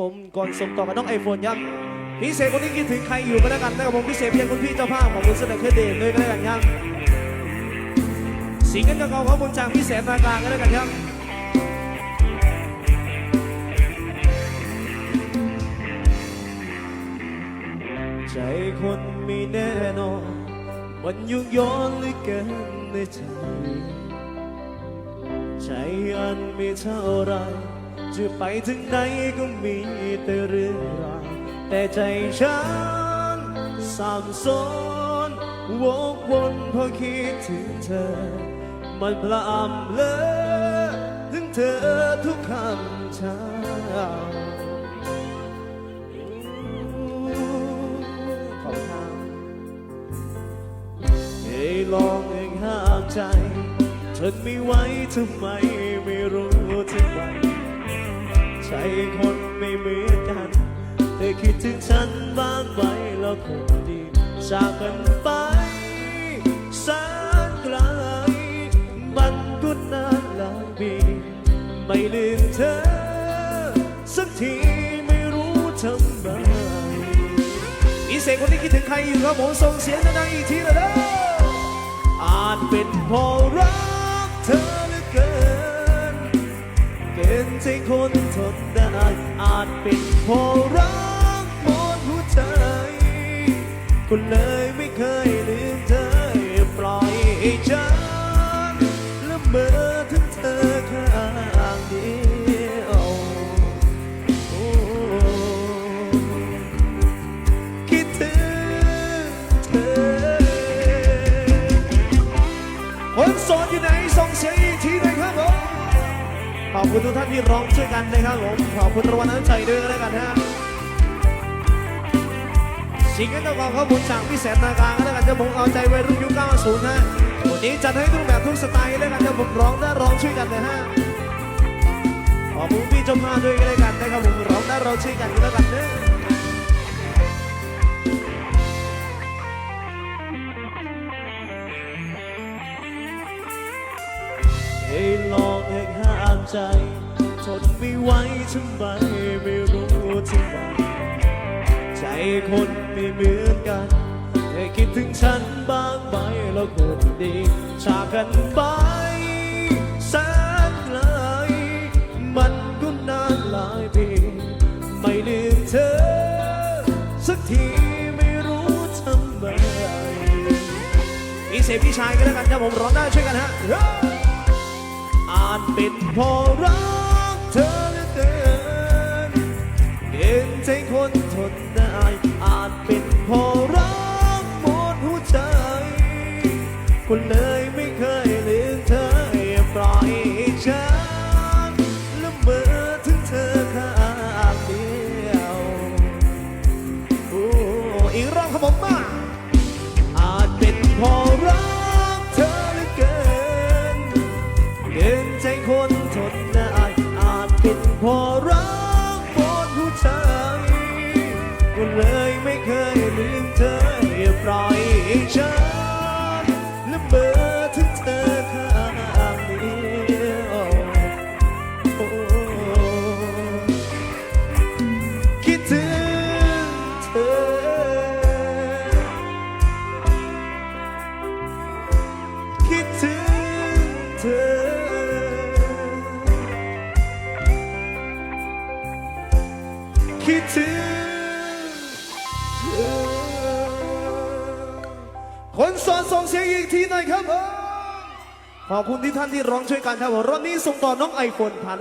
ผมก่อนส่งต่อกับน้องไอโฟนครับพิเศษคนนี้คิดถึงใครอยู่ก็แล้วกันนะครับผมพิเศษเพียงคุณพี่เจ้าภาพของคุณเสนอเครดิตเลยก็แล้วกันครับสิงเงินเก่าๆของคุณจากพิเศษนากลารก็แล้วกันครับใจคนมีแน่นอนมันยุ่งย้อนเหลือเกินในใจใจอันมีเท่าไร จะไปถึงไหนก็มีแต่เรื่องราวแต่ใจฉันสับสนวกวนเพราะคิดถึงเธอ มันพลำเลอถึงเธอทุกคำเช้าขอบคุณให้ลองเองห้ามใจทนไม่ไหวทำไม ใจคนไม่เหมือนกัน เธอคิดถึงฉันบ้างไหมแล้วคงดีจากกันไปแสนไกลมันก็นานหลายปีไม่ลืมเธอ สักทีไม่รู้ทำไมมีเสียงคนที่คิดถึงใครอยู่ครับผมส่งเสียงดังๆอีกทีเลยเด้ออาจเป็นเพราะรักเธอเหลือเกิน นใจคนทนได้อาจเป็นเพราะรักหมดหัวใจ ก็เลยไม่เคยลืมเธอ อบคุณทุกท่านที่ร้องช่วยกันนะครับผมขอบคุณรางวัลน้ำใจด้วยกันแล้วกันฮะสิ่งที่ต้องขอขอบคุณจากพี่แสนนาการกันแล้วกันจะผมเอาใจวัยรุ่นยุค90ฮะวันนี้จัดให้ทุกแบบทุกสไตล์แล้วกันจะผมร้องได้ร้องช่วยกันเลยฮะขอบคุณพี่จ้าภาด้วยกันแล้วกันนะครับผมร้องได้ร้องช่วยกันแล้วกันเนอะเองห้าม ใจ ทนไม่ไหวทำไมไม่รู้ทำไมใจคนไม่เหมือนกันเธอคิดถึงฉันบ้างไหมแล้วคนดีจากกันไปแสนไกลมันก็นานหลายปีไม่ลืมเธอ สักทีไม่รู้ทำไมมีเสียงพี่ชายกันแล้วกันครับผมร้องได้ช่วยกันฮะ ป็นพราะรักเธอเลือเกินเห็นใจคนทนได้อาจเป็นพราะรักหมดหัวใจ คนเลยไม่เคยลืมเธอปล่อยให้ฉันละเมอถึงเธอข้างเดียวอีกรอบครับผมมาอา ใจคนทนได้อาจเป็นเพราะรักหมดหัวใจก็เลยไม่เคยลืมเธอ คิดถึงคนสอนส่งเสียงอีกทีหน่อยครับผมขอบคุณที่ท่านที่ร้องช่วยกันครับผมรอบนี้ส่งต่อน้องไอโฟนผ่าน